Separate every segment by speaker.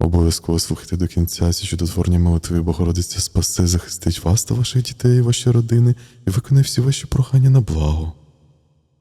Speaker 1: Обов'язково слухайте до кінця ці чудотворні молитви, Богородиця спасе, захистить вас та ваших дітей, ваші родини і виконає всі ваші прохання на благо.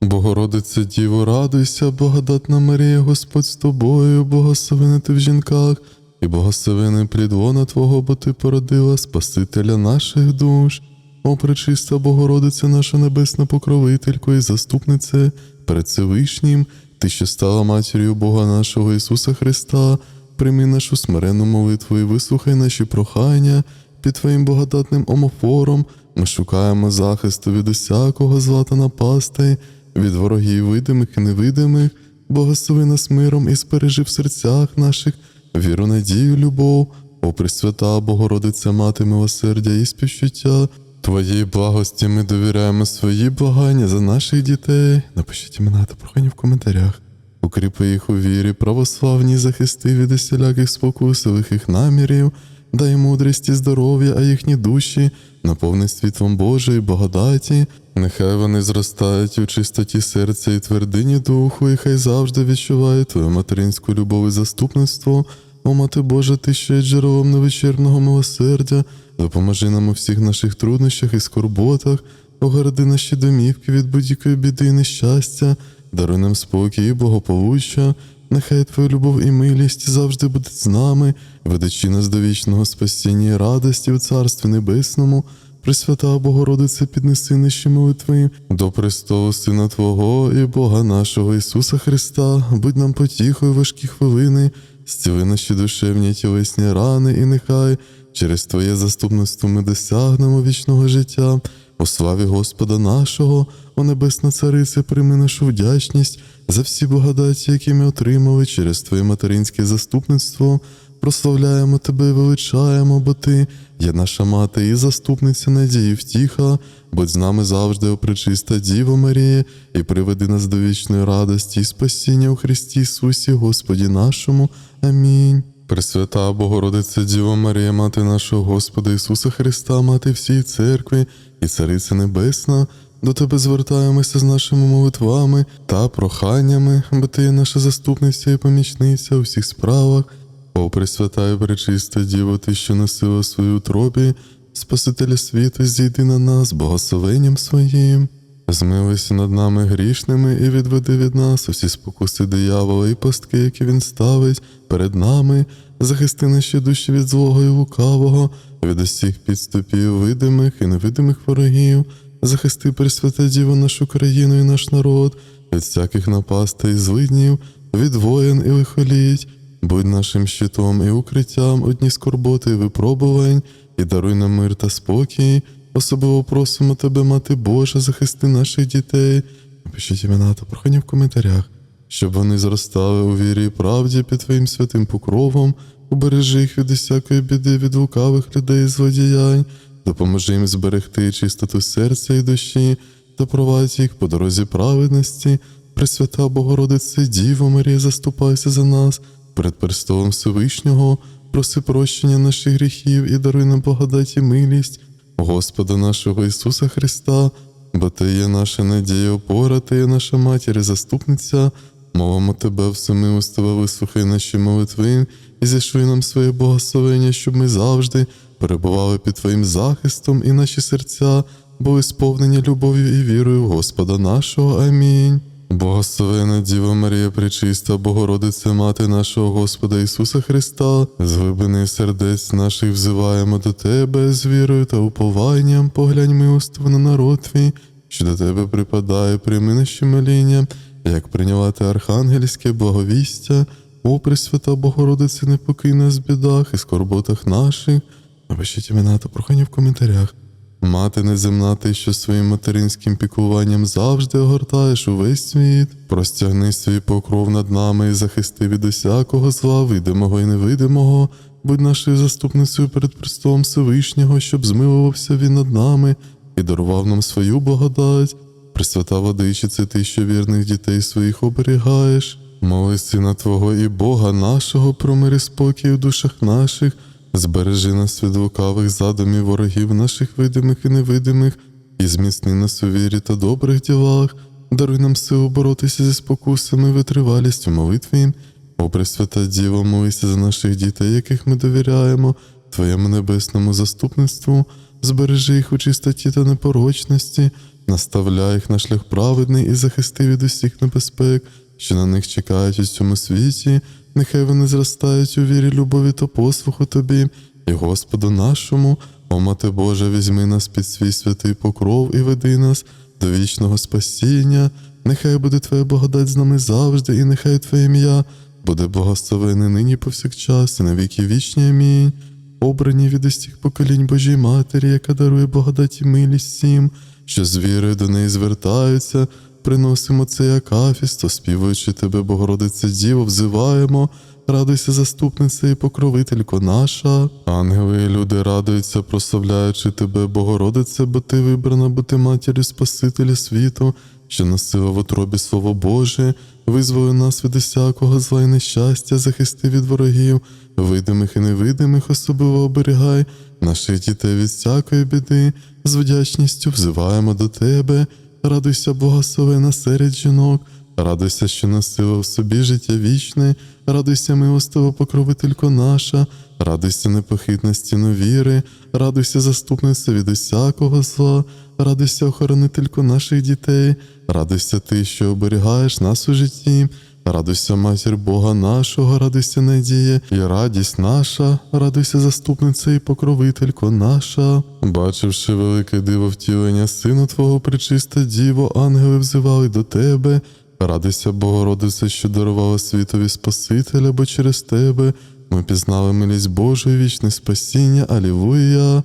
Speaker 1: Богородице Діво, радуйся, благодатна Марія, Господь з тобою, благословена ти в жінках, і благословений плід лона Твого, бо ти породила Спасителя наших душ. О, пречиста Богородице, наша небесна покровителько і заступнице перед Всевишнім, ти, що стала матір'ю Бога нашого Ісуса Христа, прийми нашу смиренну молитву і вислухай наші прохання під Твоїм благодатним омофором. Ми шукаємо захисту від усякого зла та напастей, від ворогів видимих і невидимих, благослови нас миром і збережи в серцях наших віру, надію, любов, о Пресвята Богородиця, Мати милосердя і співчуття. Твоїй благості ми довіряємо свої благання за наших дітей. Напишіть імена та прохання в коментарях. Укріпи їх у вірі, православні захисти від усіляких спокусових їх намірів, дай мудрість і здоров'я, а їхні душі наповни світлом Божої благодаті. Нехай вони зростають у чистоті серця і твердині духу, і хай завжди відчувають твою материнську любов і заступництво. О, Мати Божа, ти що є джерелом невичерпного милосердя, допоможи нам у всіх наших труднощах і скорботах, огороди наші домівки від будь-якої біди і нещастя, даруй нам спокій і благополуччя. Нехай Твоя любов і милість завжди будуть з нами, ведучи нас до вічного спасіння і радості в Царстві Небесному. Пресвята Богородице, піднеси наші молитви до престолу Сина Твого і Бога нашого Ісуса Христа, будь нам потіхою важкі хвилини, зціли наші душевні тілесні рани, і нехай через Твоє заступництво ми досягнемо вічного життя. У славі Господа нашого, о Небесна Цариця, прийми нашу вдячність за всі благодаті, які ми отримали через Твоє материнське заступництво. Прославляємо Тебе величаємо, бо Ти є наша мати і заступниця надії втіха, будь з нами завжди, о пречиста Діво Марія, і приведи нас до вічної радості і спасіння у Христі Ісусі, Господі нашому. Амінь. Пресвята Богородиця Діво Марія, Мати нашого Господа Ісуса Христа, Мати всієї церкви і Цариця Небесна, до Тебе звертаємося з нашими молитвами та проханнями, бо Ти є наша заступниця і помічниця у всіх справах. О, Пресвята і пречиста Діво, Ти, що носила в своїй утробі, Спасителя світу, зійди на нас благословенням своїм. Змилися над нами грішними і відведи від нас усі спокуси диявола і пастки, які він ставить перед нами, захисти наші душі від злого і лукавого, від усіх підступів, видимих і невидимих ворогів, захисти Пресвята Діво нашу країну і наш народ, від всяких напастей і злиднів, від воєн і лихоліть. Будь нашим щитом і укриттям одні скорботи і випробувань, і даруй нам мир та спокій. Особливо просимо тебе, Мати Божа, захисти наших дітей. Напишіть імена та прохання в коментарях, щоб вони зростали у вірі і правді під Твоїм святим покровом, убережи їх від усякої біди, від лукавих людей і злодіянь, допоможи їм зберегти чистоту серця і душі, та провадь їх по дорозі праведності. Пресвята Богородице, Діво Марія, заступайся за нас перед престолом Всевишнього, проси прощення наших гріхів і даруй нам благодать і милість. Господа нашого Ісуса Христа, бо Ти є наша надія, опора, Ти є наша матір і заступниця. Мовимо Тебе, всемилостива, вислухай наші молитви і зішли нам своє благословення, щоб ми завжди перебували під Твоїм захистом і наші серця були сповнені любов'ю і вірою в Господа нашого. Амінь. Благословена Діва Марія Пречиста, Богородице, Мати нашого Господа Ісуса Христа, з глибини сердець наших взиваємо до Тебе з вірою та упованням, поглянь милостиво на народ твій, що до Тебе припадає, прийми наші моління, як прийняти архангельське благовістя, о Пресвята Богородице, не покинь нас бідах і скорботах наших. Напишіть імена та прохання в коментарях. Мати неземна, ти, що своїм материнським піклуванням завжди огортаєш увесь світ, простягни свій покров над нами і захисти від усякого зла, видимого і невидимого, будь нашою заступницею перед престолом Всевишнього, щоб змилувався він над нами і дарував нам свою благодать. Пресвята Водичице, ти, що вірних дітей своїх оберігаєш, моли Сина Твого і Бога нашого, про мир і спокій у душах наших. Збережи нас від лукавих задумів ворогів наших видимих і невидимих, і зміцни нас у вірі та добрих ділах, даруй нам силу боротися зі спокусами, витривалістю молитві, О, Пресвята Діво, молися за наших дітей, яких ми довіряємо, Твоєму небесному заступництву, збережи їх у чистоті та непорочності, наставляй їх на шлях праведний і захисти від усіх небезпек, що на них чекають у цьому світі, нехай вони зростають у вірі, любові та послуху Тобі, і Господу нашому, о Мати Божа, візьми нас під свій святий покров і веди нас до вічного спасіння. Нехай буде Твоя благодать з нами завжди, і нехай Твоє ім'я буде благословене нині повсякчас, і на віки вічні. Амінь. Обрані від усіх поколінь Божій Матері, яка дарує благодать і милість всім, що з вірою до неї звертаються, приносимо цей акафіст, оспівуючи тебе, Богородице Діво, взиваємо. Радуйся, заступниця і покровителько наша. Ангели і люди радуються, прославляючи тебе, Богородице, бо ти вибрана бути матір'ю Спасителя світу, що носила в утробі Слово Боже, визволи нас від усякого зла і нещастя, захисти від ворогів, видимих і невидимих, особливо оберігай наших дітей від всякої біди, з вдячністю взиваємо до тебе. Радуйся, благословена серед жінок. Радуйся, що носила в собі життя вічне, радуйся, милостива покровителько наша, радуйся непохитна стіну віри, радуйся, заступниця від усякого зла, радуйся, охоронителько наших дітей, радуйся ти, що оберігаєш нас у житті, радуйся, матір Бога нашого, радуйся, надія і радість наша, радуйся, заступниця і покровителько наша. Бачивши велике диво втілення Сина Твого, причиста Діво, ангели взивали до тебе. Радуйся, Богородице, що дарувала світові Спасителя, бо через тебе ми пізнали милість Божу вічне спасіння. Алілуя!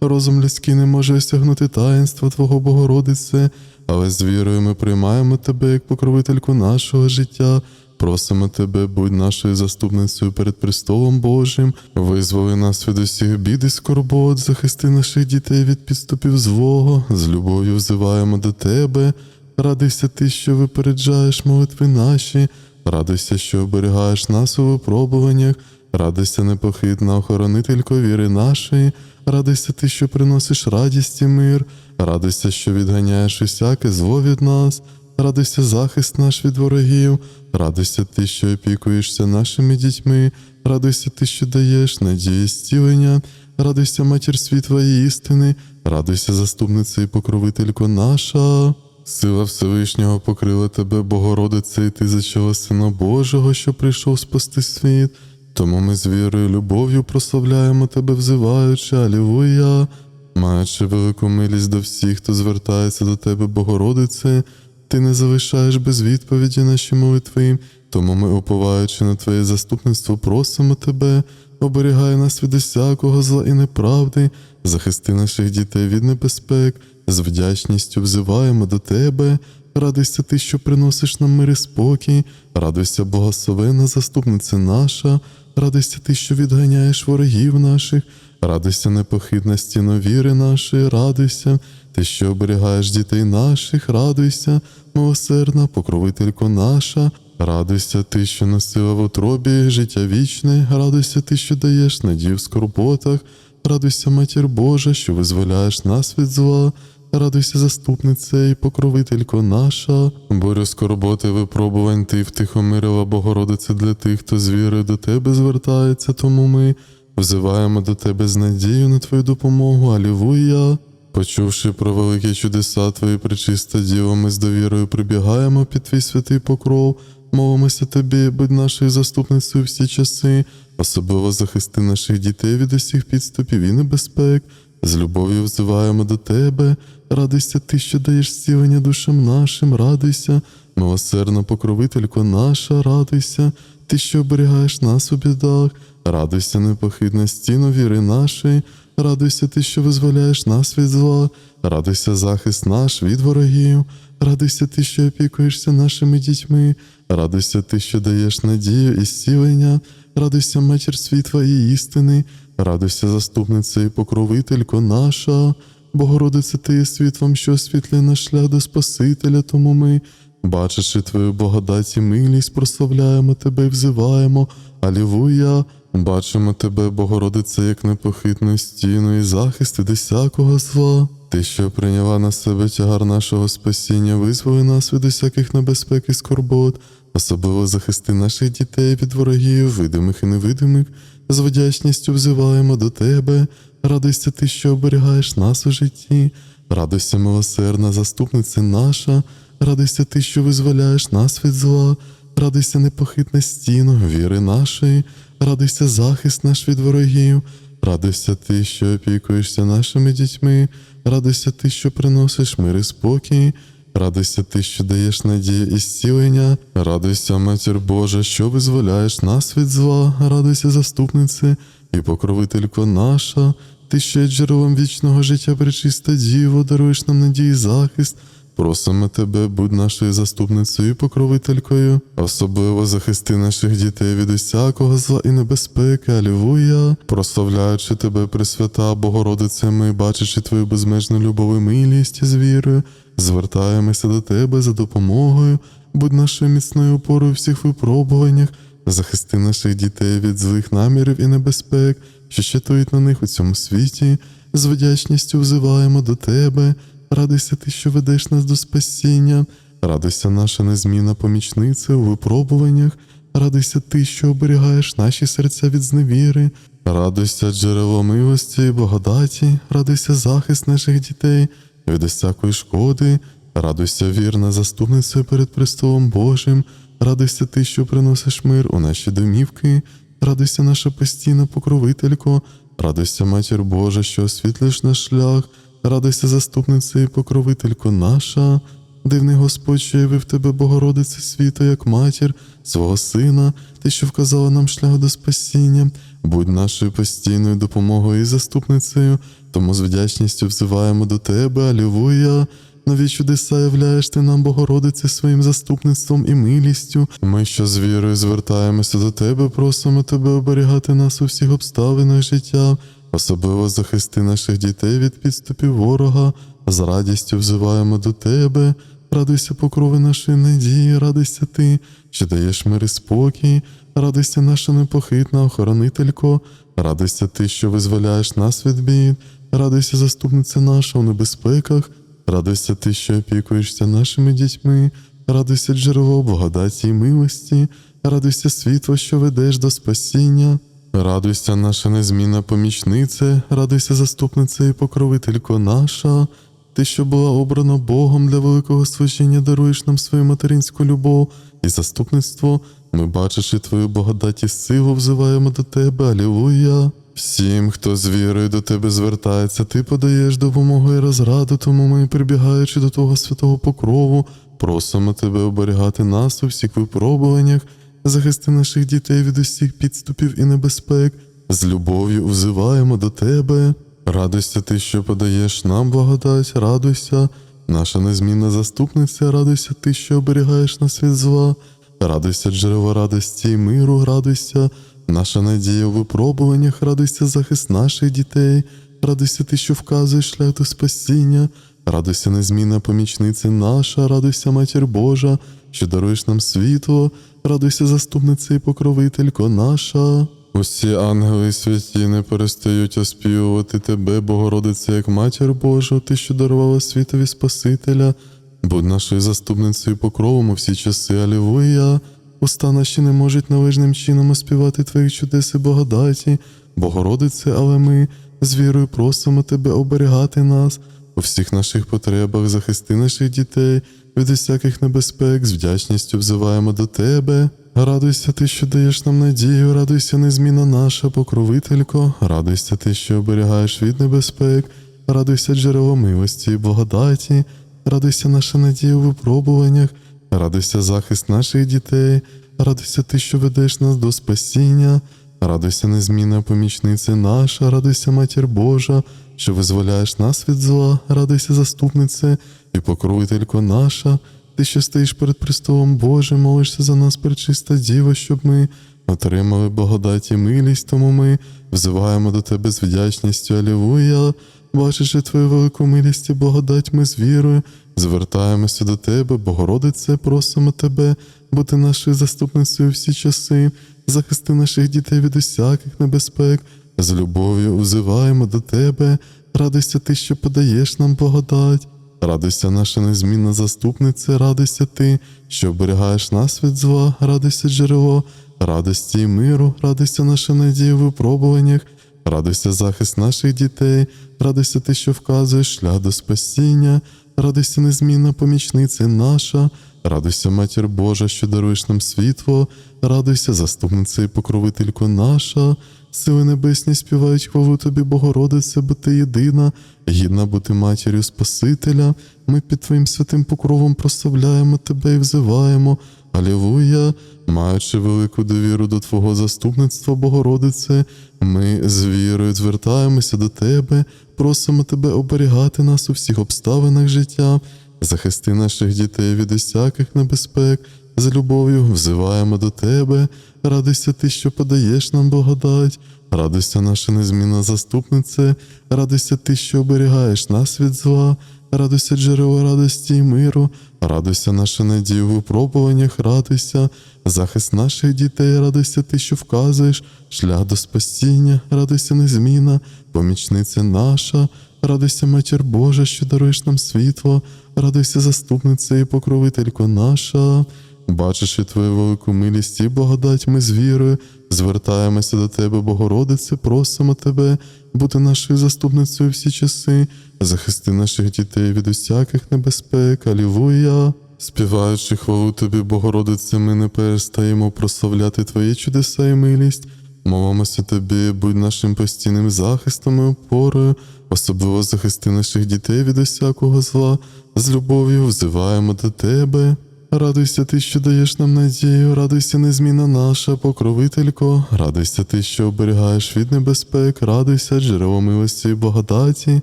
Speaker 1: Розум людський не може осягнути таїнства Твого Богородице, але з вірою ми приймаємо Тебе як покровительку нашого життя. Просимо Тебе, будь нашою заступницею перед престолом Божим, визволи нас від усіх бід і скорбот, захисти наших дітей від підступів злого, з любов'ю взиваємо до Тебе. Радуйся ти, що випереджаєш молитви наші, радуйся, що оберігаєш нас у випробуваннях, радуйся, непохитна охоронителько віри нашої, радуйся ти, що приносиш радість і мир, радуйся, що відганяєш усяке зло від нас, радуйся, захист наш від ворогів, радуйся ти, що опікуєшся нашими дітьми, радуйся ти, що даєш надії зцілення, радуйся, матір світла і істини, радуйся, заступниця і покровителько наша. Сила Всевишнього покрила тебе, Богородице, і ти зачала Сина Божого, що прийшов спасти світ. Тому ми з вірою любов'ю прославляємо тебе, взиваючи, Алілуя. Маючи велику милість до всіх, хто звертається до тебе, Богородице, ти не залишаєш без відповіді наші молитви, тому ми, уповаючи на Твоє заступництво, просимо тебе, оберігай нас від усякого зла і неправди, захисти наших дітей від небезпек, з вдячністю взиваємо до тебе. Радуйся ти, що приносиш нам мир і спокій, радуйся, благословена заступниця наша, радуйся ти, що відганяєш ворогів наших, радуйся, непохитна стіно віри нашої, радуйся, ти, що оберігаєш дітей наших, радуйся, милосердна покровителько наша, радуйся ти, що носила в утробі життя вічне, радуйся ти, що даєш надію в скорботах, радуйся, матір Божа, що визволяєш нас від зла. Радуйся, заступниця і покровителько наша, борю скорботи випробувань ти втихомирила Богородице для тих, хто з вірою до тебе звертається, тому ми взиваємо до тебе з надією на твою допомогу. Алілуя! Почувши про великі чудеса Твої причиста Діво, ми з довірою прибігаємо під твій святий покров, молимося тобі, будь нашою заступницею всі часи, особливо захисти наших дітей від усіх підступів і небезпек. З любов'ю взиваємо до тебе, радуйся ти, що даєш зцілення душам нашим, радуйся, милосердна покровителько наша, радуйся, ти, що оберігаєш нас у бідах, радуйся, непохитна стіну віри нашої, радуйся ти, що визволяєш нас від зла, радуйся, захист наш від ворогів, радуйся ти, що опікуєшся нашими дітьми, радуйся ти, що даєш надію і зцілення, радуйся, матір світла і істини, радуйся, заступниця і покровителько наша, Богородице, ти є світлом, що освітлює наш шлях до Спасителя, тому ми, бачачи твою благодать і милість, прославляємо тебе і взиваємо. Алілуя! Бачимо тебе, Богородице, як непохитну стіну і захист від усякого зла. Ти, що прийняла на себе тягар нашого спасіння, визволи нас від усяких небезпек і скорбот, особливо захисти наших дітей від ворогів, видимих і невидимих, з вдячністю взиваємо до тебе. Радуйся ти, що оберігаєш нас у житті, радуйся, милосердна заступниця наша, радуйся ти, що визволяєш нас від зла, радуйся непохитна стіну віри нашої, радуйся захист наш від ворогів, радуйся ти, що опікуєшся нашими дітьми, радуйся ти, що приносиш мир і спокій. Радуйся ти, що даєш надію і зцілення, радуйся, матір Божа, що визволяєш нас від зла, радуйся, заступнице і покровителько наша, ти є джерелом вічного життя пречиста діво, даруєш нам надію і захист. Просимо тебе, будь нашою заступницею і покровителькою, особливо захисти наших дітей від усякого зла і небезпеки, алілуя, прославляючи тебе, Пресвята, Богородице, ми, бачачи твою безмежну любов і милість з вірою, звертаємося до тебе за допомогою, будь нашою міцною опорою у всіх випробуваннях, захисти наших дітей від злих намірів і небезпек, що щитують на них у цьому світі, з вдячністю взиваємо до тебе. Радуйся ти, що ведеш нас до спасіння, радуйся наша незмінна помічниця у випробуваннях, радуйся ти, що оберігаєш наші серця від зневіри, радуйся джерело милості і благодаті, радуйся захист наших дітей від усякої шкоди, радуйся вірна заступниця перед престолом Божим, радуйся ти, що приносиш мир у наші домівки, радуйся наша постійна покровителько, радуйся, матір Божа, що освітлиш наш шлях. Радуйся, заступниця і покровителько наша, дивний Господь, що явив тебе, Богородице світу, як матір, свого сина, ти, що вказала нам шлях до спасіння, будь нашою постійною допомогою і заступницею, тому з вдячністю взиваємо до тебе, Алілуя. Нові чудеса являєш ти нам, Богородице, своїм заступництвом і милістю. Ми, що з вірою звертаємося до тебе, просимо тебе оберігати нас у всіх обставинах життя. Особливо захисти наших дітей від підступів ворога, з радістю взиваємо до тебе, радуйся покрови нашої надії, радуйся ти, що даєш мир і спокій, радуйся наша непохитна охоронителько, радуйся ти, що визволяєш нас від бід, радуйся, заступниця наша у небезпеках, радуйся ти, що опікуєшся нашими дітьми, радуйся джерело благодаті і милості, радуйся світло, що ведеш до спасіння. Радуйся, наша незмінна помічнице, радуйся, заступниця і покровителько наша, ти, що була обрана Богом для великого служіння, даруєш нам свою материнську любов і заступництво. Ми, бачачи твою благодать і силу, взиваємо до тебе, Алілуя. Всім, хто з вірою до тебе звертається, ти подаєш допомогу і розраду, тому ми, прибігаючи до того святого покрову, просимо тебе оберігати нас у всіх випробуваннях захисти наших дітей від усіх підступів і небезпек, з любов'ю взиваємо до тебе. Радуйся ти, що подаєш нам благодать, радуйся, наша незмінна заступниця, радуйся ти, що оберігаєш нас від зла, радуйся, джерело радості і миру, радуйся, наша надія у випробуваннях, радуйся, захист наших дітей, радуйся ти, що вказуєш шлях до спасіння, радуйся, незмінна помічниця наша, радуйся, матір Божа, що даруєш нам світло, радуйся, заступниця і покровителько наша. Усі ангели святі не перестають оспівувати тебе, Богородице, як матір Божа, ти, що дарувала світові Спасителя, будь нашою заступницею покровом у всі часи, Алілуя. Уста наші не можуть належним чином оспівати твоїх чудес і благодаті, Богородице, але ми з вірою просимо тебе оберігати нас у всіх наших потребах, захисти наших дітей від усяких небезпек, з вдячністю взиваємо до тебе. Радуйся ти, що даєш нам надію, радуйся, незмінна наша покровителько, радуйся ти, що оберігаєш від небезпек, радуйся джерело милості і благодаті, радуйся наша надія у випробуваннях, радуйся захист наших дітей, радуйся ти, що ведеш нас до спасіння, радуйся, незмінна помічниця наша, радуйся, матір Божа, що визволяєш нас від зла, радуйся, заступнице і покровителько наша. Ти, що стоїш перед престолом Божим, молишся за нас, пречиста Діва, щоб ми отримали благодать і милість, тому ми взиваємо до тебе з вдячністю, Алілуя. Бачачи твою велику милість і благодать, ми з вірою звертаємося до тебе, Богородице, просимо тебе, бути нашою заступницею всі часи, захисти наших дітей від усяких небезпек, з любов'ю взиваємо до тебе, радуйся ти, що подаєш нам благодать. Радуйся, наша незмінна заступниця, радуйся ти, що оберігаєш нас від зла, радуйся джерело, радості і миру, радуйся наша надія в випробуваннях, радуйся захист наших дітей, радуйся ти, що вказуєш шлях до спасіння, радуйся незмінна помічниця наша, радуйся, матір Божа, що даруєш нам світло, радуйся, заступниця і покровителько наша. Сили небесні співають хвалу тобі, Богородице, бо ти єдина, гідна бути матір'ю Спасителя. Ми під Твоїм святим покровом прославляємо тебе і взиваємо. Алілуя! Маючи велику довіру до Твого заступництва, Богородице, ми з вірою звертаємося до Тебе, просимо Тебе оберігати нас у всіх обставинах життя, захисти наших дітей від усяких небезпек, з любов'ю взиваємо до Тебе, радуйся Ти, що подаєш нам благодать, радуйся, наша незмінна заступнице, радуйся Ти, що оберігаєш нас від зла, радуйся джерело радості і миру, радуйся наша надія в випробуваннях, радуйся, захист наших дітей, радуйся Ти, що вказуєш, шлях до спасіння, радуйся незмінна, помічниця наша, радуйся, матір Божа, що даруєш нам світло, радуйся, заступниця і покровителько наша. Бачивши твою велику милість і благодать, ми з вірою. Звертаємося до тебе, Богородице, просимо тебе бути нашою заступницею всі часи, захисти наших дітей від усяких небезпек. Алілуя! Співаючи хвалу тобі, Богородице, ми не перестаємо прославляти Твої чудеса і милість. Молимося тобі, будь нашим постійним захистом і опорою, особливо захисти наших дітей від усякого зла, з любов'ю взиваємо до тебе. Радуйся ти, що даєш нам надію, радуйся, незміна наша, покровителько, радуйся ти, що оберігаєш від небезпек, радуйся, джерело милості і благодаті,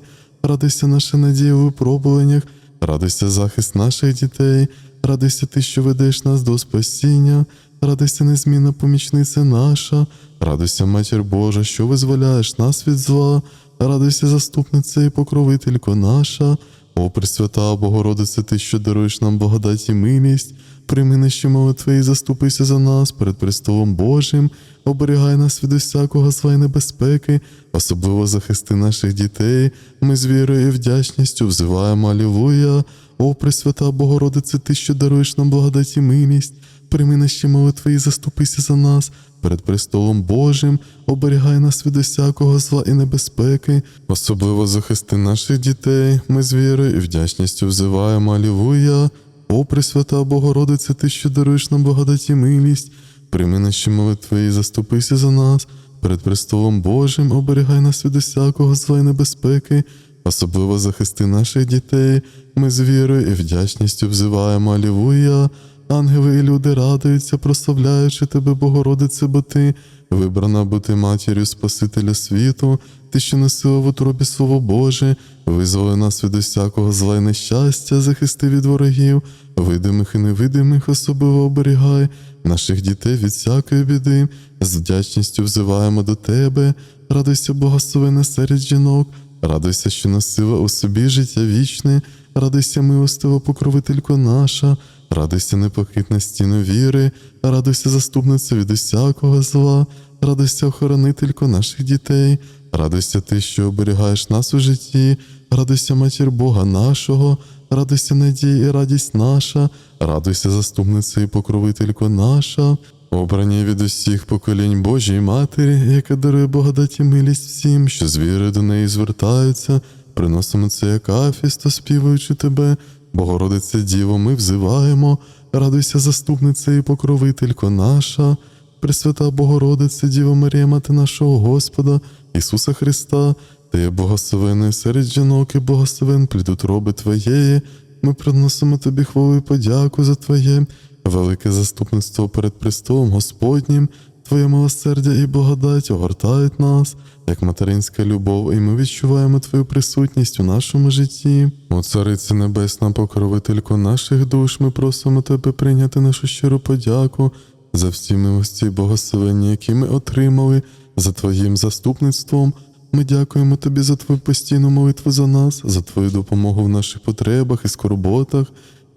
Speaker 1: радуйся наша надія у випробуваннях, радуйся захист наших дітей, радуйся ти, що ведеш нас до спасіння, радуйся, незмінна помічниця наша, радуйся, матір Божа, що визволяєш нас від зла, радуйся, заступниця і покровителько наша. О, Пресвята Богородице, Ти, що даруєш нам благодать і милість, прийми наші молитви і заступися за нас перед престолом Божим, оберігай нас від усякого і небезпеки, особливо захисти наших дітей. Ми з вірою і вдячністю взиваємо Алілуя. О, Пресвята Богородице, Ти, що даруєш нам благодать і милість, прийми наші молитви і заступися за нас перед престолом Божим, оберігай нас від усякого зла і небезпеки, особливо захисти наших дітей. Ми з вірою і вдячністю взиваємо Алілуя. О, Пресвята Богородице, Ти, що даруєш нам благодать і милість, прийми наші молитви і заступися за нас перед престолом Божим, оберігай нас від усякого зла і небезпеки, особливо захисти наших дітей. Ми з вірою і вдячністю взиваємо Алілуя. Ангели і люди радуються, прославляючи тебе, Богородице, бо ти вибрана бути матір'ю Спасителя світу, ти, що носила в утробі Слово Боже, визволи нас від усякого зла й нещастя, захисти від ворогів, видимих і невидимих, особливо оберігай наших дітей від всякої біди, з вдячністю взиваємо до тебе, радуйся, благословена серед жінок, радуйся, що носила у собі життя вічне, радуйся, милостива покровителько наша. Радуйся, непохитна стіну віри, радуйся, заступниця від усякого зла, радуйся, охоронителько наших дітей, радуйся ти, що оберігаєш нас у житті, радуйся, матір Бога нашого, радуйся, надія і радість наша, радуйся, заступниця і покровителько наша, обрані від усіх поколінь Божій Матері, яка дарує благодать і милість всім, що з віри до неї звертаються, приносимо це як афісто, співаючи тебе. Богородице Діво, ми взиваємо, радуйся, заступниця і покровителько наша, Пресвята Богородице, Діво Марія, Мати нашого Господа, Ісуса Христа, Ти є благословенною серед жінок і благословен плід утроби Твоєї. Ми приносимо Тобі хвалу і подяку за Твоє, велике заступництво перед престолом Господнім. Твоє милосердя і благодать огортають нас, як материнська любов, і ми відчуваємо Твою присутність у нашому житті. О, Царице Небесна, покровителько наших душ, ми просимо Тебе прийняти нашу щиру подяку за всі милості і благословення, які ми отримали за Твоїм заступництвом. Ми дякуємо Тобі за Твою постійну молитву за нас, за Твою допомогу в наших потребах і скорботах.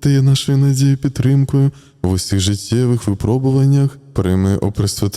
Speaker 1: Ти є нашою надією підтримкою в усіх життєвих випробуваннях. Прийми, о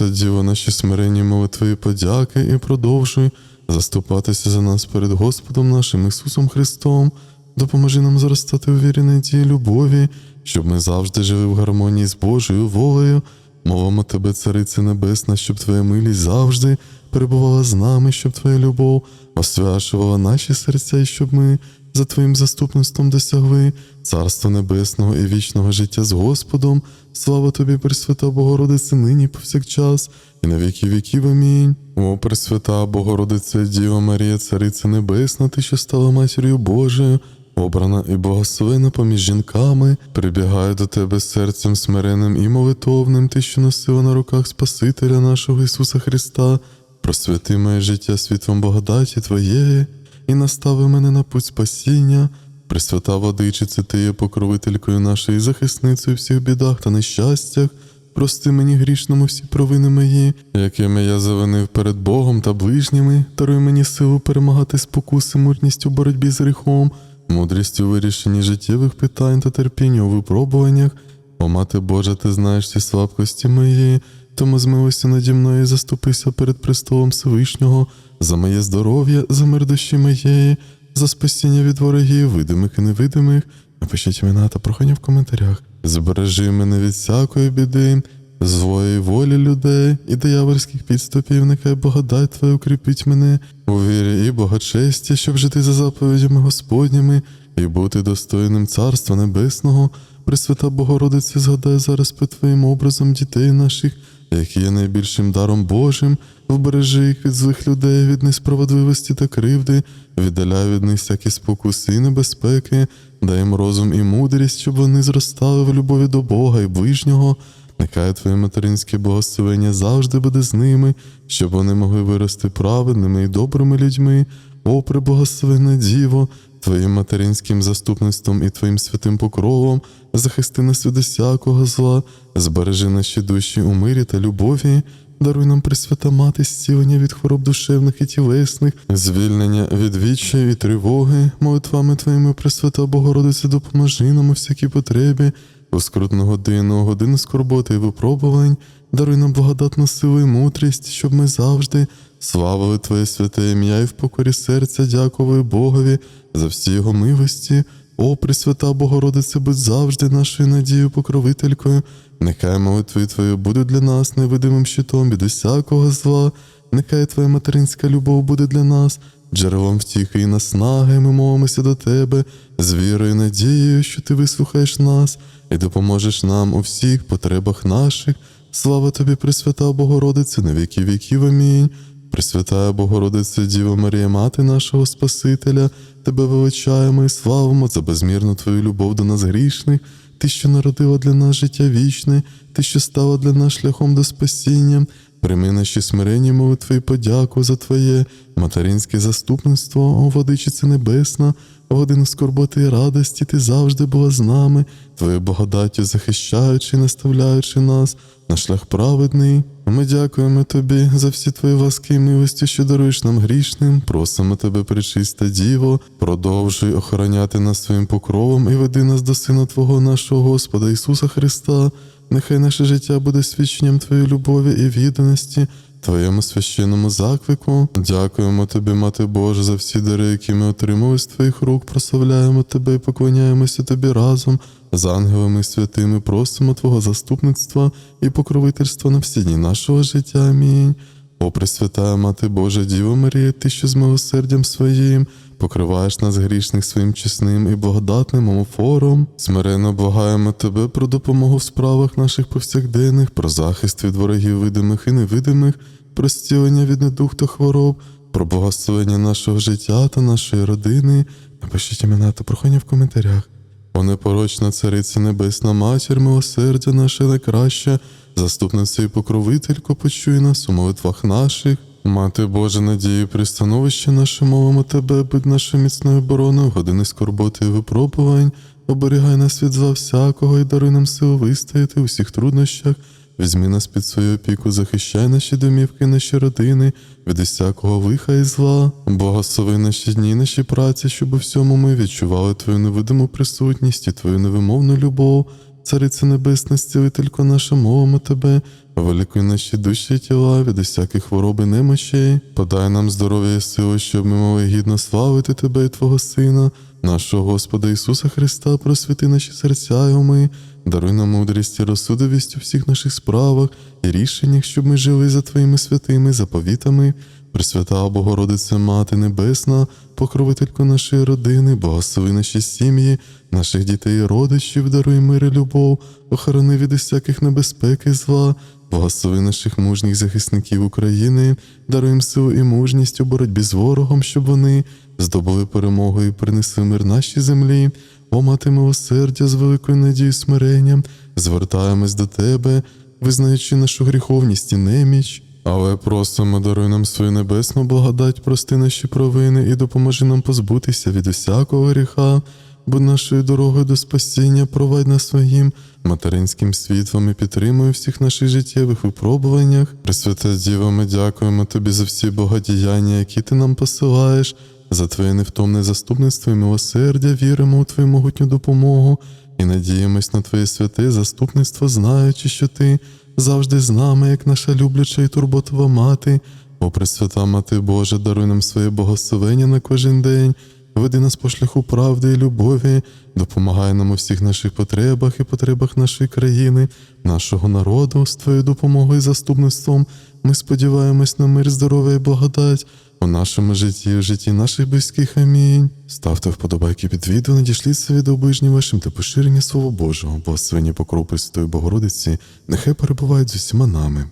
Speaker 1: Діво, наші смиренні молитви і подяки і продовжуй заступатися за нас перед Господом нашим Ісусом Христом. допоможи нам зростати у вірі надії любові, щоб ми завжди жили в гармонії з Божою волею. Мовимо тебе, Царице Небесна, щоб твоя милість завжди перебувала з нами, щоб твоя любов освячувала наші серця, і щоб ми за Твоїм заступництвом досягли Царства Небесного і вічного життя з Господом. Слава тобі, Пресвята Богородице, нині повсякчас, і на віки віків. Амінь. О, Пресвята Богородице, Діва Марія, Цариця Небесна, ти, що стала матір'ю Божою, обрана і благословена поміж жінками, прибігаю до тебе серцем смиренним і молитовним, ти, що носила на руках Спасителя нашого Ісуса Христа, просвяти моє життя світлом благодаті Твоєї і настави мене на путь спасіння. Пресвята Владичице, ти є покровителькою нашої захисницею всіх бідах та нещастях. Прости мені грішному всі провини мої, якими я завинив перед Богом та ближніми, даруй мені силу перемагати спокуси, мужність у боротьбі з гріхом, мудрість у вирішенні життєвих питань та терпіння у випробуваннях. О, Мати Божа, ти знаєш ці слабкості мої, тому змилуйся наді мною і заступися перед престолом Всевишнього, за моє здоров'я, за мир душі моєї, за спасіння від ворогів, видимих і невидимих. Напишіть імена та прохання в коментарях. Збережи мене від всякої біди, злої волі людей і диявольських підступів, нехай благодать Твоя укріпить мене у вірі і благочесті, щоб жити за заповідями Господніми і бути достойним Царства Небесного. Пресвята Богородице, згадай зараз під Твоїм образом дітей наших, які є найбільшим даром Божим, вбережи їх від злих людей, від несправедливості та кривди, віддаляй від них всякі спокуси і небезпеки, дай їм розум і мудрість, щоб вони зростали в любові до Бога і ближнього. Нехай Твоє материнське благословення завжди буде з ними, щоб вони могли вирости праведними і добрими людьми. О, преблагословенна Діво, Твоїм материнським заступництвом і Твоїм святим покровом захисти нас від усякого зла, збережи наші душі у мирі та любові. Даруй нам Пресвята Мати зцілення від хвороб душевних і тілесних, звільнення від відчаю і тривоги, молитвами Твоїми, Пресвята Богородице, допоможи нам у всякій потребі, у скрутну годину, годину скорботи і випробувань, даруй нам благодатну силу і мудрість, щоб ми завжди славили Твоє святе ім'я і в покорі серця дякували Богові за всі його милості. О, Пресвята Богородице, будь завжди нашою надією покровителькою. Нехай молитви Твої будуть для нас невидимим щитом від усякого зла. Нехай Твоя материнська любов буде для нас, джерелом втіхи і наснаги. Ми молимося до Тебе з вірою і надією, що Ти вислухаєш нас і допоможеш нам у всіх потребах наших. Слава тобі, Пресвята Богородице, на віки віків. Амінь. Пресвятая Богородице, Діва Марія, Мати нашого Спасителя, Тебе величаємо і славимо за безмірну Твою любов до нас грішних, Ти, що народила для нас життя вічне, Ти, що стала для нас шляхом до спасіння. Прийми наші смиренні молитви і подяку за Твоє материнське заступництво, о Водичице Небесна, в годину скорботи і радості Ти завжди була з нами, Твоєю благодаттю захищаючи наставляючи нас на шлях праведний. Ми дякуємо Тобі за всі Твої ласки і милості, що даруєш нам грішним. Просимо Тебе, пречиста Діво, продовжуй охороняти нас своїм покровом і веди нас до Сина Твого нашого Господа Ісуса Христа. Нехай наше життя буде свідченням Твоєї любові і відданості, Твоєму священному заклику. Дякуємо Тобі, Мати Божа, за всі дари, які ми отримали з Твоїх рук, прославляємо Тебе і поклоняємося Тобі разом. З ангелами святими просимо Твого заступництва і покровительства на всі дні нашого життя. Амінь. О, Пресвятая Мати Божа, Діво Марія, Ти, що з милосердям своїм покриваєш нас грішних своїм чесним і благодатним омофором. Смиренно благаємо Тебе про допомогу в справах наших повсякденних, про захист від ворогів видимих і невидимих, про зцілення від недух та хвороб, про благословення нашого життя та нашої родини. Напишіть імена та прохання в коментарях. О непорочна цариця Небесна Матір, милосердя наше найкраща, заступниця і покровителько, почуй нас у молитвах наших. Мати Божа надії, пристановище наше, мовимо Тебе, будь нашою міцною обороною, години скорботи і випробувань, оберігай нас від зла всякого і даруй нам силу вистояти у всіх труднощах. Візьми нас під свою опіку, захищай наші домівки, наші родини, від усякого лиха і зла. Благослови наші дні, наші праці, щоб у всьому ми відчували Твою невидиму присутність і Твою невимовну любов. Цариця Небесна, зцілителько наша, мовимо тебе, великої наші душі і тіла від усяких хвороби немочей, подай нам здоров'я і силу, щоб ми могли гідно славити тебе і Твого Сина, нашого Господа Ісуса Христа, просвіти наші серця й уми, даруй нам мудрість і розсудовість у всіх наших справах і рішеннях, щоб ми жили за Твоїми святими заповітами. Пресвята Богородице Мати Небесна, покровителько нашої родини, благослови наші сім'ї, наших дітей і родичів, даруй мир і любов, охорони від усяких небезпек і зла, благослови наших мужніх захисників України, даруй їм силу і мужність у боротьбі з ворогом, щоб вони здобули перемогу і принесли мир нашій землі. О, мати милосердя з великою надією і смиренням, звертаємось до тебе, визнаючи нашу гріховність і неміч. Але просимо, даруй нам свою небесну благодать, прости наші провини і допоможи нам позбутися від усякого гріха, будь нашою дорогою до спасіння, провадь нас своїм материнським світлом і підтримуй всіх наших життєвих випробуваннях. Пресвята Діва, ми дякуємо тобі за всі богодіяння, які ти нам посилаєш, за твоє невтомне заступництво і милосердя, віримо у твою могутню допомогу і надіємось на твоє святе заступництво, знаючи, що ти завжди з нами, як наша любляча і турботова мати. О, Пресвята Мати Божа, даруй нам своє богословення на кожен день, веди нас по шляху правди і любові, допомагай нам у всіх наших потребах і потребах нашої країни, нашого народу, з твоєю допомогою і заступництвом. Ми сподіваємось на мир, здоров'я і благодать у нашому житті, в житті наших близьких. Амінь. Ставте вподобайки під відео, надішліть це відео ближнім вашим та поширення Слова Божого, благословені покрови Пресвятої Богородиці, нехай перебувають з усіма нами.